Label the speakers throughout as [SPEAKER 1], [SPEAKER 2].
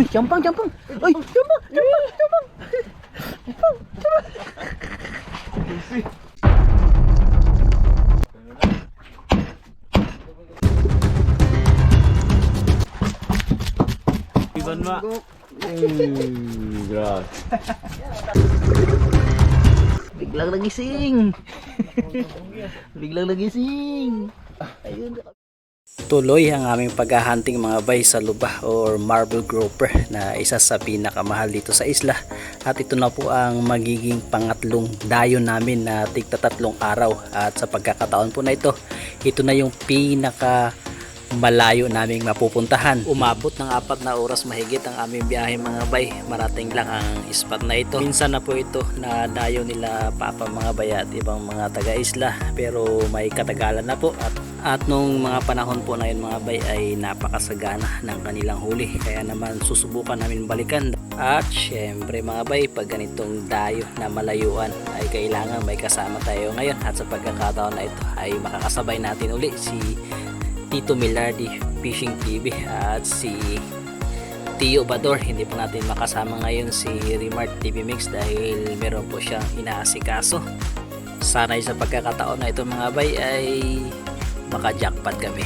[SPEAKER 1] Uy, jampang, jampang. Uy, jampang, jampang, jampang.
[SPEAKER 2] Iban ma. Grabe.
[SPEAKER 1] Biglang nagising. Biglang nagising. Ayun. Tuloy ang aming paghahunting mga bay sa lubah or marble grouper na isa sa pinakamahal dito sa isla. At ito na po ang magiging pangatlong dayo namin na tigta tatlong araw. At sa pagkakataon po na ito ito na yung pinaka malayo naming mapupuntahan. Umabot ng apat na oras mahigit ang aming biyahe mga bay. Marating lang ang spot na ito. Minsan na po ito na dayo nila papa mga bay at ibang mga taga-isla pero may katagalan na po at at nung mga panahon po na yun mga bay ay napakasagana ng kanilang huli kaya naman susubukan namin balikan at syempre mga bay pag ganitong dayo na malayuan ay kailangan may kasama tayo ngayon at sa pagkakataon na ito ay makakasabay natin uli si Tito Milardi Fishing TV at si Tio Bador. Hindi po natin makasama ngayon si Remart TV Mix dahil meron po siyang inaasikaso. Sana'y sa pagkakataon na ito mga bay ay maka-jackpot kami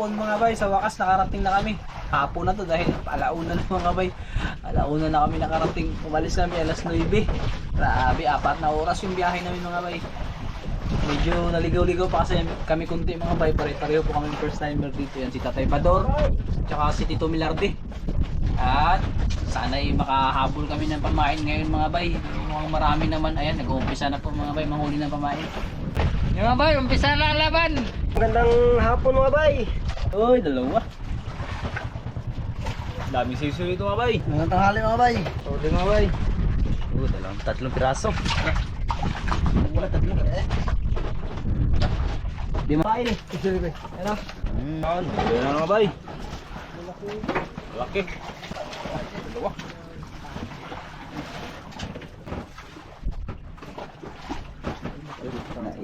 [SPEAKER 1] hapon mga bay. Sa wakas nakarating na kami. Hapon na to dahil alauna na mga bay. Alauna na kami nakarating. Umalis kami alas 9 grabe apat na oras yung biyahe namin mga bay. Medyo naligaw-ligaw pa kasi kami kunti mga bay. Pare-pareho po kami first timer dito. Yan si Tatay Pador tsaka si Tito Milarde. At sana ay makahabol kami ng pamain ngayon mga bay. Mukhang marami naman. Ayan nag-uumpisa na po mga bay. Manghuli ng pamain
[SPEAKER 3] Yung mga bay, umpisa na ang laban.
[SPEAKER 2] Magandang hapon mga bay.
[SPEAKER 1] Uy, dalawa.
[SPEAKER 2] Daming sisiyo dito mga bay.
[SPEAKER 1] Mga tanghali mga bay.
[SPEAKER 2] Sorry mga bay.
[SPEAKER 1] Oh, dalawang tatlong piraso. Wala tatlong eh. Di makain eh. Ano?
[SPEAKER 2] Hmm. Yan, Yan na mga bay. Laki. Dalawa.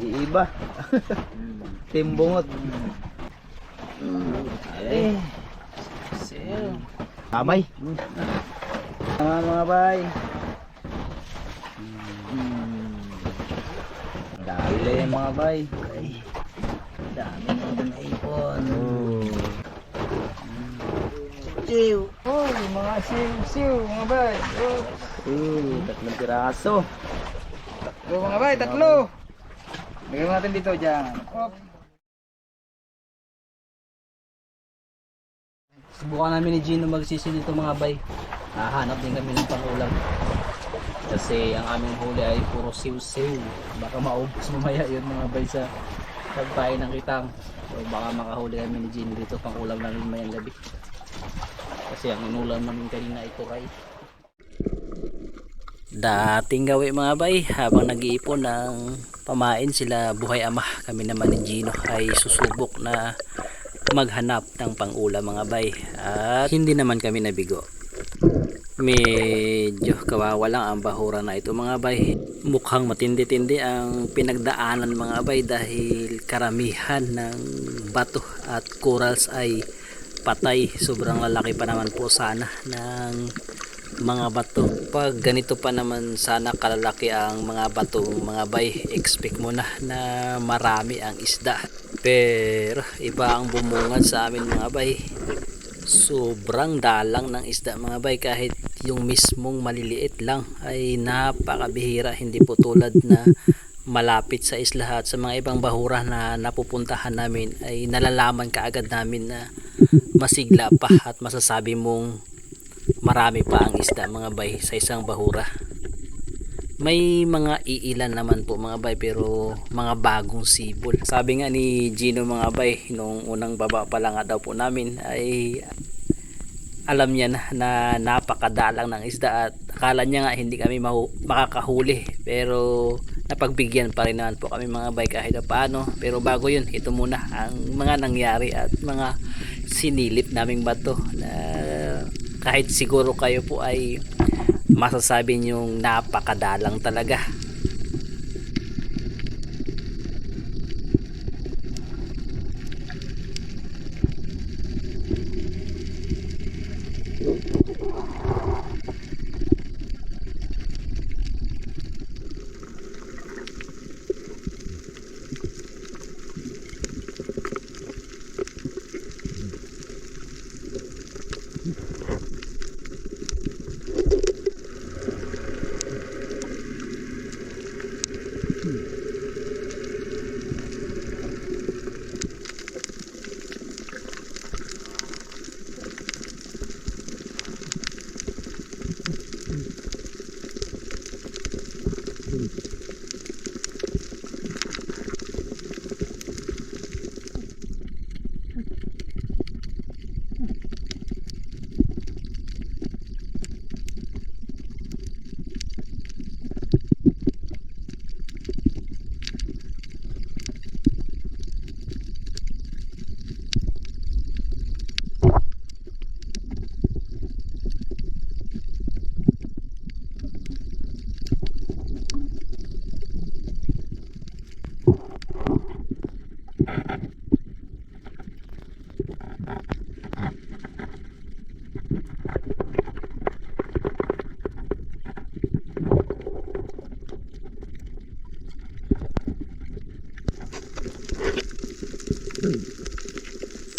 [SPEAKER 1] Naiiba. Timbungot. Eh. Sel.
[SPEAKER 2] Kamay.
[SPEAKER 1] Mga mga bay. Dali mga bay. Ay. Dami mga naipon. Chiw.
[SPEAKER 3] Oh, mga siw-siw, mga bay. Oh,
[SPEAKER 1] tatlong piraso.
[SPEAKER 3] oh, mga bay, tatlo. Lagyan natin dito dyan.
[SPEAKER 1] Subukan namin ni Gino magsisi dito mga bay. Hahanap din kami ng pangulam. Kasi ang aming huli ay puro siw-siw. Baka maubos mamaya yun mga bay sa pagpain ng kitang. So baka makahuli kami ni Gino dito pangulam namin mayang gabi. Kasi ang inulam namin kanina ay turay. Dating gawi mga bay habang nag-iipon ng pamain sila buhay ama. Kami naman ni Gino ay susubok na maghanap ng pangulam mga bay. At hindi naman kami nabigo. Medyo kawawa lang ang bahura na ito mga bay. Mukhang matindi-tindi ang pinagdaanan mga bay dahil karamihan ng bato at corals ay patay. Sobrang lalaki pa naman po sana ng mga bato. Pag ganito pa naman sana kalalaki ang mga bato. Mga bay expect mo na na marami ang isda. Pero iba ang bumungad sa amin mga bay. Sobrang dalang ng isda mga bay. Kahit yung mismong maliliit lang ay napakabihira. Hindi po tulad na malapit sa isla. At sa mga ibang bahura na napupuntahan namin ay nalalaman kaagad namin na masigla pa. At masasabi mong marami pa ang isda mga bay sa isang bahura. May mga iilan naman po mga bay pero mga bagong sibol. Sabi nga ni Gino mga bay nung unang baba pa lang daw po namin ay alam niya na, na napakadalang ng isda at akala niya nga hindi kami makakahuli pero napagbigyan pa rin naman po kami mga bay kahit paano pero bago yun ito muna ang mga nangyari at mga sinilip naming bato na kahit siguro kayo po ay masasabi niyong napakadalang talaga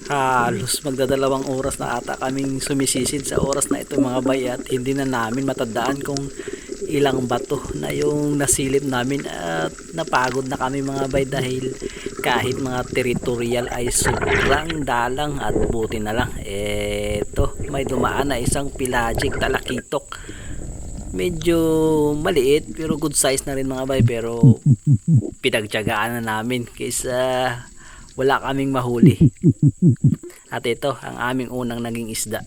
[SPEAKER 1] halos magdadalawang oras na ata kaming sumisisid sa oras na ito mga bay at hindi na namin matandaan kung ilang bato na yung nasilip namin at napagod na kami mga bay dahil kahit mga territorial ay sobrang dalang at buti na lang. Eto may dumaan na isang pelagic talakitok. Medyo maliit pero good size na rin mga bay pero pinagtyagaan na namin kaysa wala kaming mahuli. At ito ang aming unang naging isda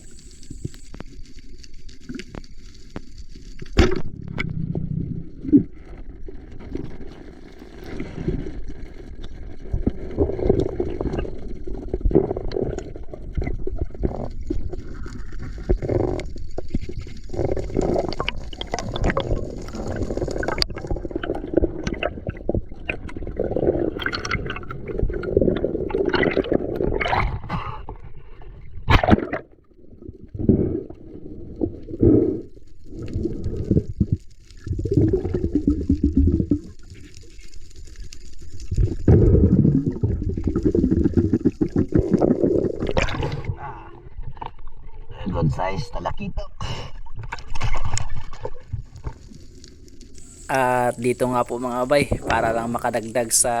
[SPEAKER 1] good size talakito at dito nga po mga bay para lang makadagdag sa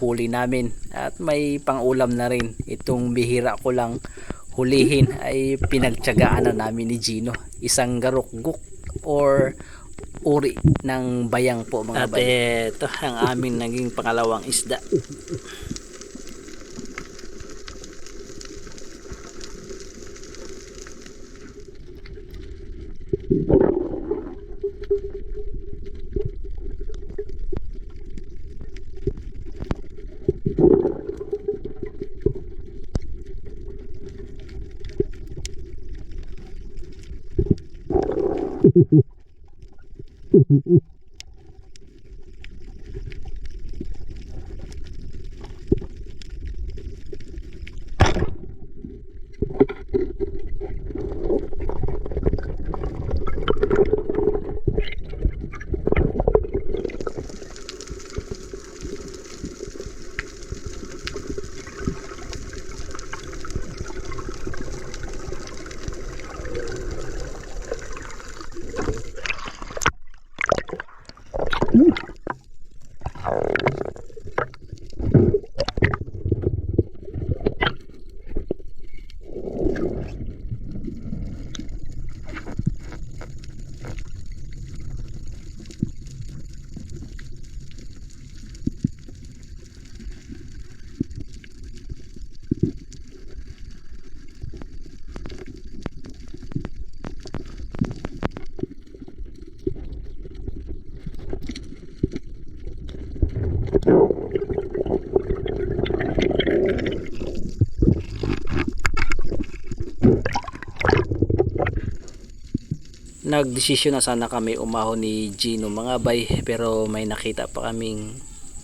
[SPEAKER 1] huli namin. At may pangulam na rin. Itong bihira ko lang hulihin ay pinagtyagaan na namin ni Gino. Isang garukguk or uri ng bayang po mga bay. at ito ang aming naging pangalawang isda Nagdesisyon na sana kami umahon ni Gino mga bay pero may nakita pa kaming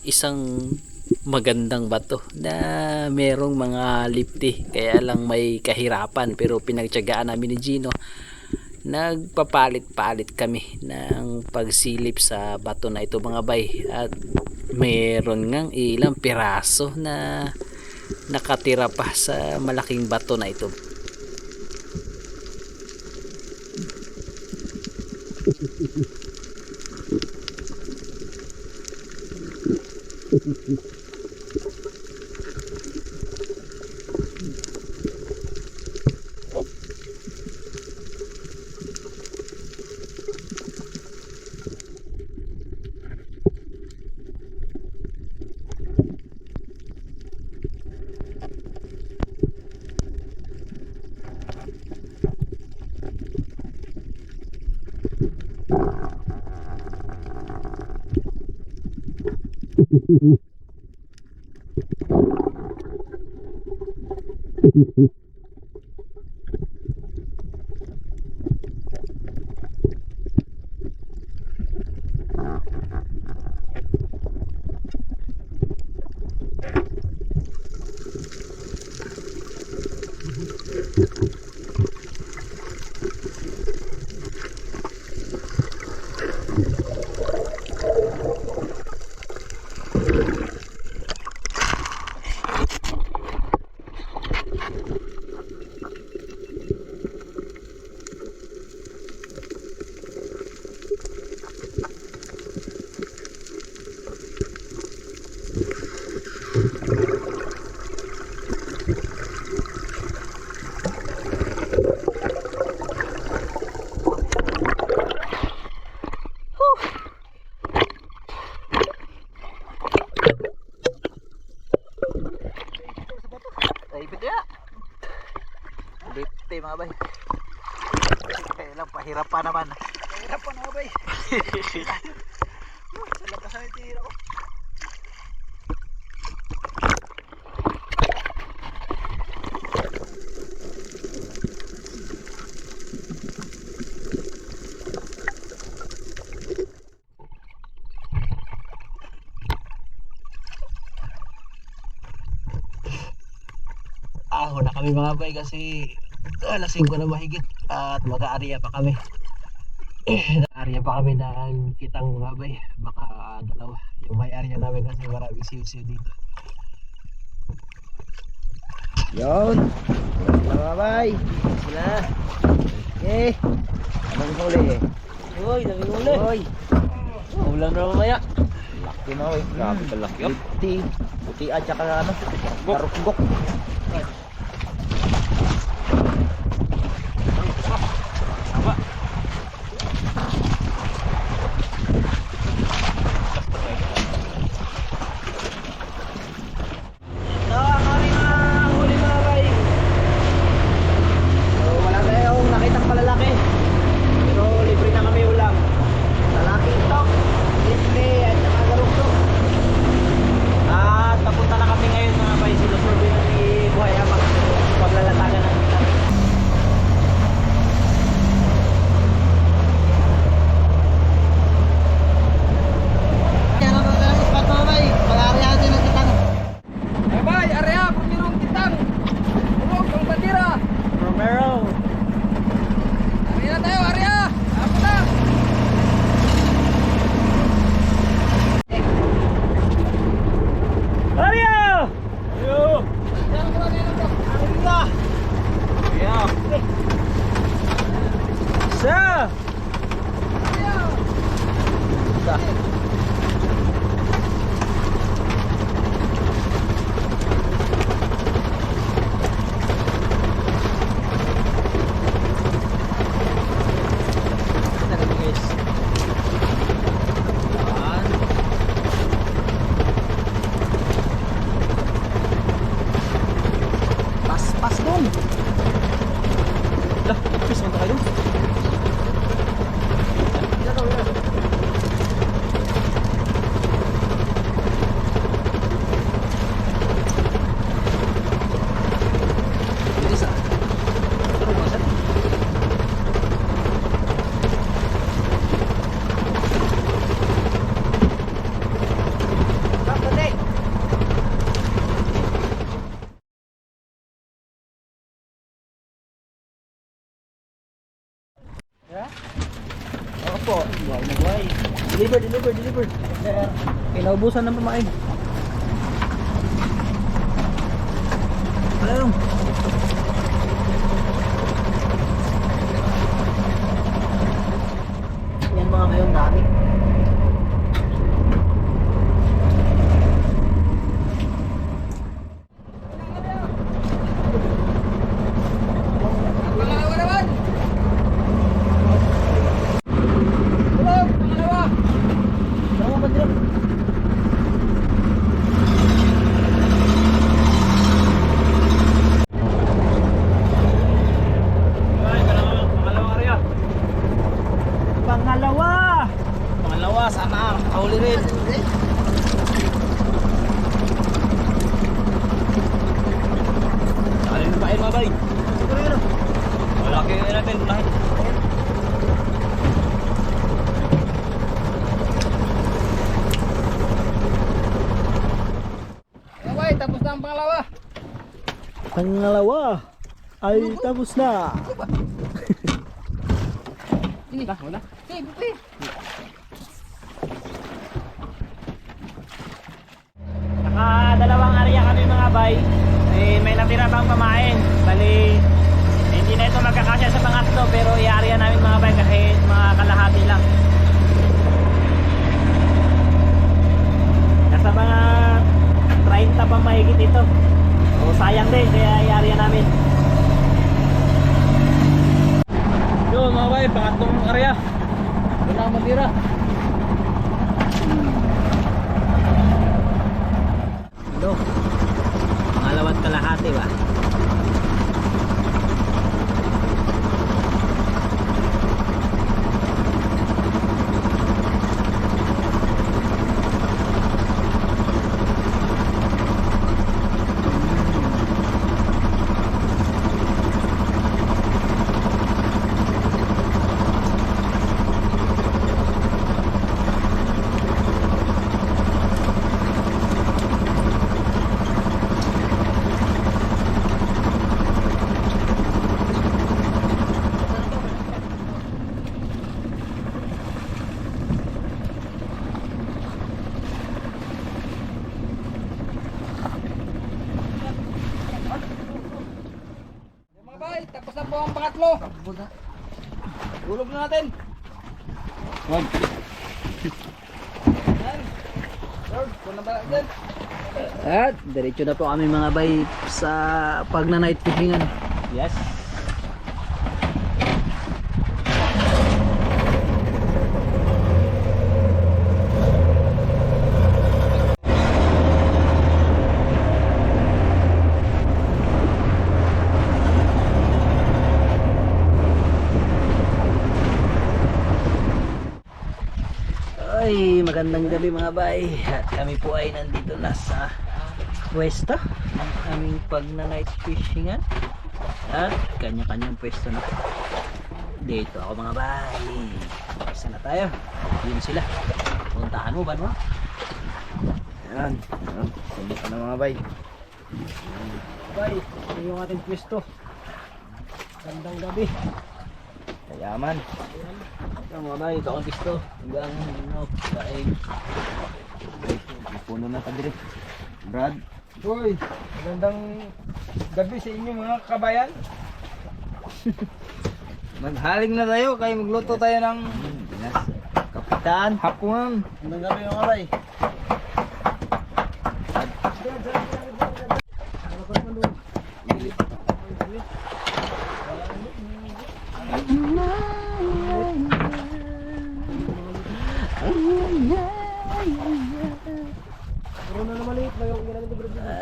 [SPEAKER 1] isang magandang bato na merong mga lifty kaya lang may kahirapan pero pinagtyagaan namin ni Gino. Nagpapalit-palit kami ng pagsilip sa bato na ito mga bay. At meron ngang ilang piraso na nakatira pa sa malaking bato na ito Mm-hmm. Ay, bigla. Lipte mga bay. Pahirap pa naman. Pahirap pa mga bay. Sa labas na tira ko. Aho na kami mga bay kasi alas 5 na mahigit at mag-aarya pa kami. Nag-aarya pa kami ng kitang mga bay. Baka dalawa. Yung may area namin kasi marami siyo-siyo dito.
[SPEAKER 2] Yun. Mga bay. Sila. Okay. Anong huli eh?
[SPEAKER 3] Uy, dami uli.
[SPEAKER 2] Uy.
[SPEAKER 3] Ulan na mamaya.
[SPEAKER 2] Laki na eh. Grabe ka laki. Puti. Puti at saka ano. Karukgok. 操！home.
[SPEAKER 1] Kinaubusan ng pamain.
[SPEAKER 2] Ayun. Yan mga ngayon dami. Dalawa ba dito?
[SPEAKER 3] Pangalawa!
[SPEAKER 2] Pangalawa, sana kahuli rin. Alin pa yun mga bay? Siguro yun. Malaki yun natin. Lahat.
[SPEAKER 3] Okay, tapos na ang pangalawa.
[SPEAKER 1] Pangalawa ay tapos na.
[SPEAKER 3] Wala, wala. Okay, buti. Nakadalawang area kami mga bay. Eh, may natira pang pamain. Bali, hindi na ito magkakasya sa pangatlo pero i-area namin mga bay kahit mga kalahati lang. Nasa mga 30 pa mahigit ito. O sayang din kaya i-area namin.
[SPEAKER 2] Yo mga bay, pangatlong area. Wala ang matira.
[SPEAKER 1] Ano? Pangalawat kalahati ba? Diretso na po kami mga bay sa pag na night fishingan.
[SPEAKER 3] Yes.
[SPEAKER 1] Ay, magandang gabi mga bay. At kami po ay nandito na sa pwesto ng aming pag na night fishingan. At kanya-kanyang pwesto na. Dito ako mga bay. Isa na tayo. Yun sila. Puntahan mo ba no?
[SPEAKER 2] Yan. Yan. Pumunta na mga bay.
[SPEAKER 1] Bay, ito yung ating pwesto. Gandang gabi.
[SPEAKER 2] Kayaman.
[SPEAKER 1] Ito mga bay, ito ang pwesto. Hanggang ano, kain.
[SPEAKER 2] Puno na ka dire. Brad.
[SPEAKER 3] Uy, magandang gabi sa inyo mga kabayan.
[SPEAKER 2] Maghaling na tayo kay magluto tayo ng kapitan. Hapunan.
[SPEAKER 1] Gandang gabi mga bay.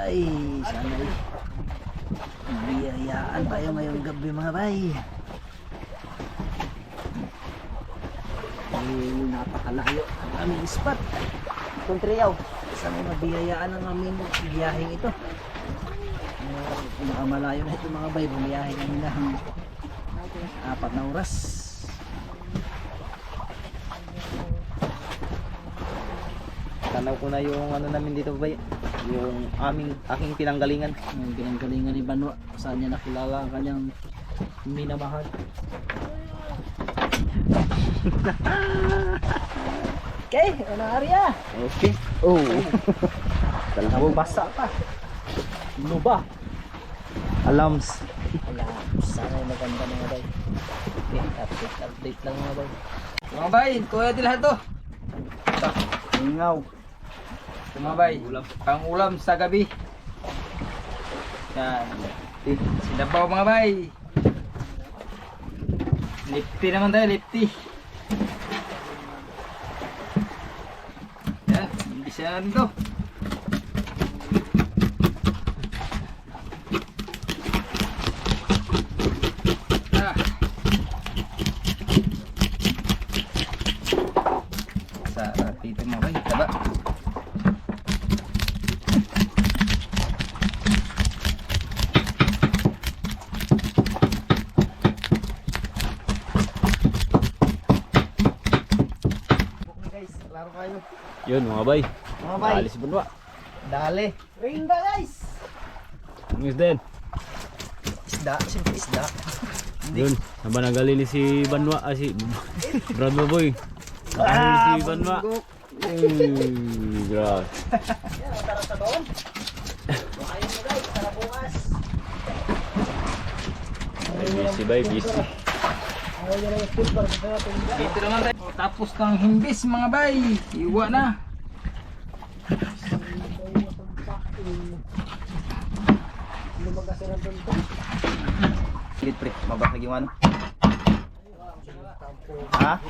[SPEAKER 1] Ay, sana biyayaan tayo ngayong gabi mga bay. Ay, napakalayo ang aming spot. Kontriyaw, sana mabiyayaan ang aming biyaheng ito. Uh, Nakamalayo na ito mga bay, bumiyahe kami ng apat na oras.
[SPEAKER 2] Tanaw ko na yung ano namin dito bay. Yung aming aking pinanggalingan.
[SPEAKER 1] Yung pinanggalingan ni Banwa, saan niya nakilala ang kanyang minamahal.
[SPEAKER 2] Okay, ano area?
[SPEAKER 1] Okay. Oh.
[SPEAKER 2] Dalawang basa pa.
[SPEAKER 1] Ano ba?
[SPEAKER 2] Alams.
[SPEAKER 1] Alam, sana yung maganda mga bay. Okay, update, update lang mga bay.
[SPEAKER 3] Mga bay, kuya din lahat to.
[SPEAKER 2] Ingaw.
[SPEAKER 3] Mga bay, pang ulam sa gabi. Yan. Sinabaw mga bay. Lipty naman tayo, lipty. Yan, rin to. Ah. Sarap dito mga bay, taba.
[SPEAKER 2] guys, laro kayo.
[SPEAKER 1] Yun mga bay.
[SPEAKER 2] Mga bay,
[SPEAKER 1] Alis bunwa.
[SPEAKER 2] dali. Ringa guys.
[SPEAKER 1] Miss din.
[SPEAKER 2] Isda, siyempre isda.
[SPEAKER 4] Yun, naba nagali ni si Banwa, ah, si Brad Boy. Nagali ni si Banwa.
[SPEAKER 2] Bunggok.
[SPEAKER 4] Mm, grabe.
[SPEAKER 2] Tara sa doon. Ayun mo guys, tara bukas.
[SPEAKER 4] Ay, busy bay, busy.
[SPEAKER 3] Dito naman tayo. Tapos ng himbis mga bay. Iwa na. Git pre, mabak lagi man.
[SPEAKER 2] Ha?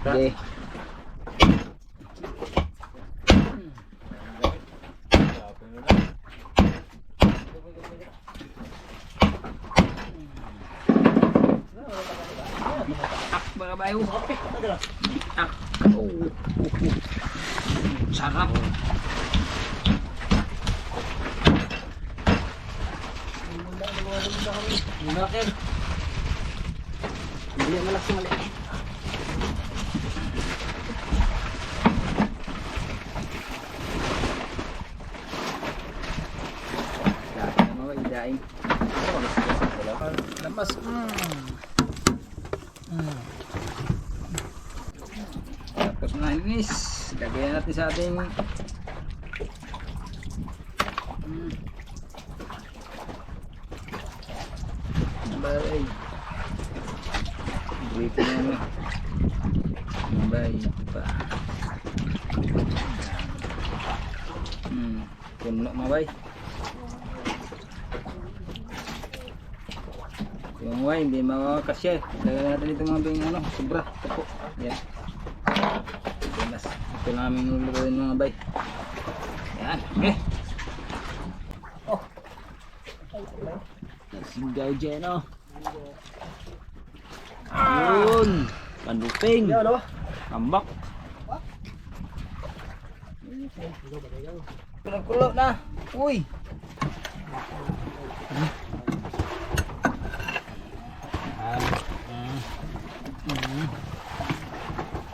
[SPEAKER 3] Okay. Tak mga bayo. Tak. Oh. Sarap. Bakit?
[SPEAKER 2] Hindi yung malas mali.
[SPEAKER 3] Dahil na mga idaing. Lamas. Mm. Mm. Tapos na linis. Lagyan natin sa ating Mm. Bye. Briefing na mo. Bye. Pa. Hmm. Puno mga bay. Yung wine, hindi makakasya. Lagyan natin dito mga bing ano, sobra. Tapo. Yan. Pinas. Ito namin nululuin mga bay. Yan. Okay.
[SPEAKER 1] Singaw dyan oh. Yun. Panuping.
[SPEAKER 2] Yan o.
[SPEAKER 1] Ambak.
[SPEAKER 3] Kulo na. Uy.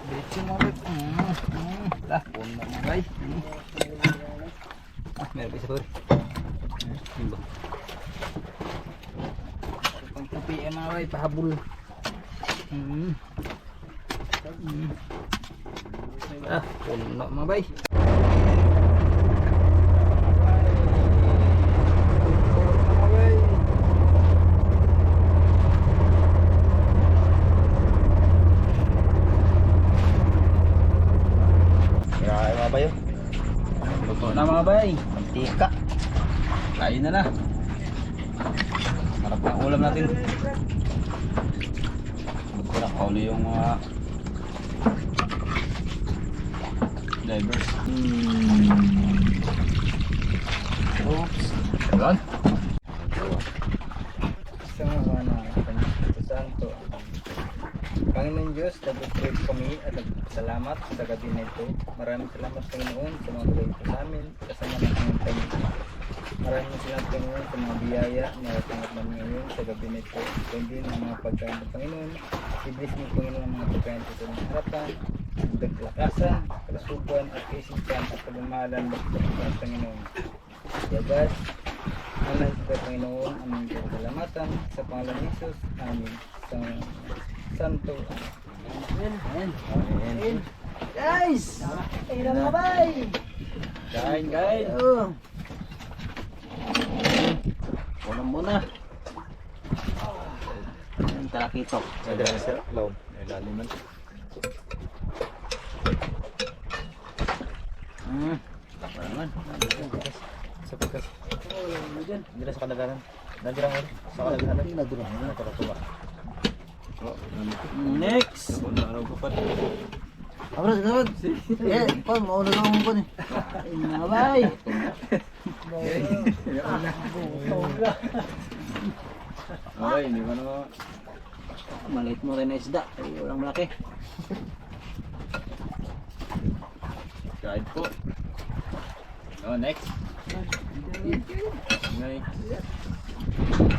[SPEAKER 3] Diretso mo rin. Lah, puno mga bay. Ah, meron pa isa pa rin. Pang tupi eh mga bay, pahabol. Mm. Ah, puno mga bay.
[SPEAKER 2] Grabe mga bayo.
[SPEAKER 3] Luto na mga bay.
[SPEAKER 2] Mantika.
[SPEAKER 3] Kain na na. Harap ng ulam natin. Magkura kauli yung mga divers. Oops. Yan. Sa mga na Santo. Panginoon Diyos, nag-pray kami at salamat sa gabi na ito. Maraming salamat Panginoon sa mga ko sa amin. Kasama ng aming Panginoon. Maraming salamat Panginoon sa mga biyaya na natanggap namin ngayon sa gabi na ito. Kundi ng mga pagkain ng Panginoon. I-bless mo Panginoon ang mga pagkain sa ng harapan. Kalasubuan at kaisipan at pagmamahalan ng Panginoon. Ang lahat sa Panginoon, aming salamatan sa pangalan ni Jesus. Amen. Sa Santo. Amen. Amen.
[SPEAKER 1] Guys! Ayun na bay!
[SPEAKER 4] Kain, kain.
[SPEAKER 1] Oh. Muna muna. Ang talakitok.
[SPEAKER 4] Sa dyan sir, laom. Ay, laliman.
[SPEAKER 1] Hmm. Apa naman?
[SPEAKER 4] Sa pagkas. Na sa kanaganan. Nadirang mo. Sa kanaganan.
[SPEAKER 1] Nadirang mo.
[SPEAKER 4] Nakakatuwa.
[SPEAKER 1] Next!
[SPEAKER 4] Ano ko pa?
[SPEAKER 1] Abra, gawad. Eh, pa, mauna lang mo pa ni. Ayun na mga bay.
[SPEAKER 4] Okay, hindi mo naman.
[SPEAKER 1] Maliit mo rin na isda. Ay, walang malaki.
[SPEAKER 4] Kain po. Oh, next. Next.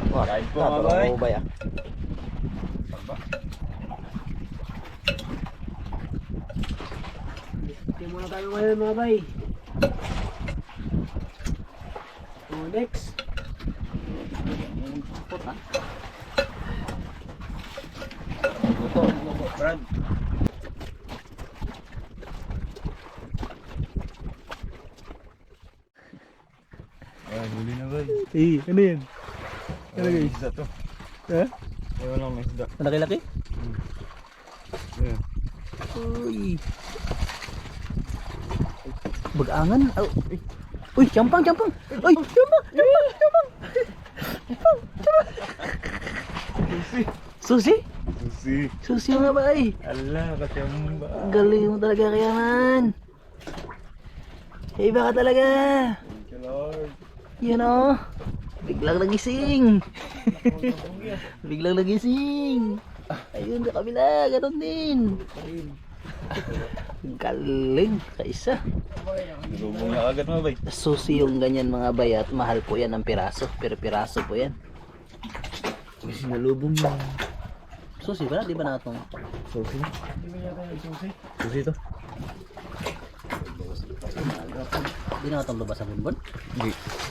[SPEAKER 4] Kain po mga boy.
[SPEAKER 1] bay ah. Hindi muna tayo ngayon mga bay. Oh, next. Puta.
[SPEAKER 4] Luto, luto. Brad. Ah, huli na boy.
[SPEAKER 1] Eh, ano yan?
[SPEAKER 4] Ano guys? Isda to.
[SPEAKER 1] Ha?
[SPEAKER 4] Ewan lang may isda.
[SPEAKER 1] Malaki-laki?
[SPEAKER 4] Yeah.
[SPEAKER 1] Uy. Bagangan. Oh. Uy, campang, campang. Uy, campang, campang, campang. Campang, campang. Susi?
[SPEAKER 4] Susi.
[SPEAKER 1] Susi mga bay.
[SPEAKER 4] Ala, kasyamba.
[SPEAKER 1] Galing mo talaga kaya man. Iba ka talaga.
[SPEAKER 4] Thank you Lord.
[SPEAKER 1] You know. Biglang nagising. Biglang nagising. Ayun, sa kabila. Ganon din. Galing. Kaisa.
[SPEAKER 4] Nilubong na agad mga boy.
[SPEAKER 1] Susi yung ganyan mga bay at mahal po yan ng piraso. Pero piraso po yan.
[SPEAKER 4] Sinalubong na.
[SPEAKER 1] Susi ba? Di ba na itong
[SPEAKER 4] Susi? Susi to?
[SPEAKER 1] Di na itong lubas sa bunbon?
[SPEAKER 4] Hindi.